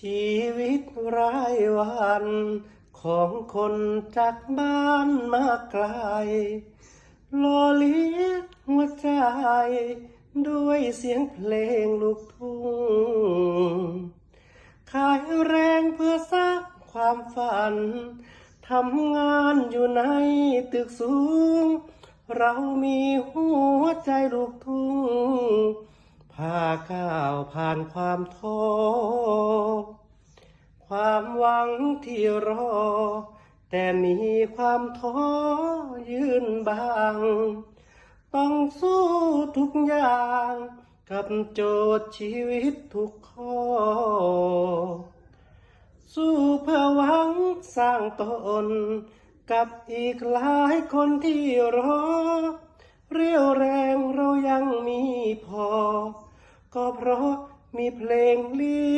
ชีวิตรายวันของคนจากบ้านมาไกลลอเลี้ยงหัวใจ ด้วยเสียงเพลงลูกทุ่งขายแรงเพื่อสร้างความฝันทำงานอยู่ในตึกสูง เรามีหัวใจลูกทุ่งพาก้าวผ่านความท้อ ความหวังที่รอ แต่มีความท้อยืนบาง ต้องสู้ทุกอย่าง กับโจทย์ชีวิตทุกข้อ สู้เพื่อหวังสร้างตน กับอีกหลายคนที่รอ เรี่ยวแรงเรายังมีพอ ก็เพราะมีเพลงลี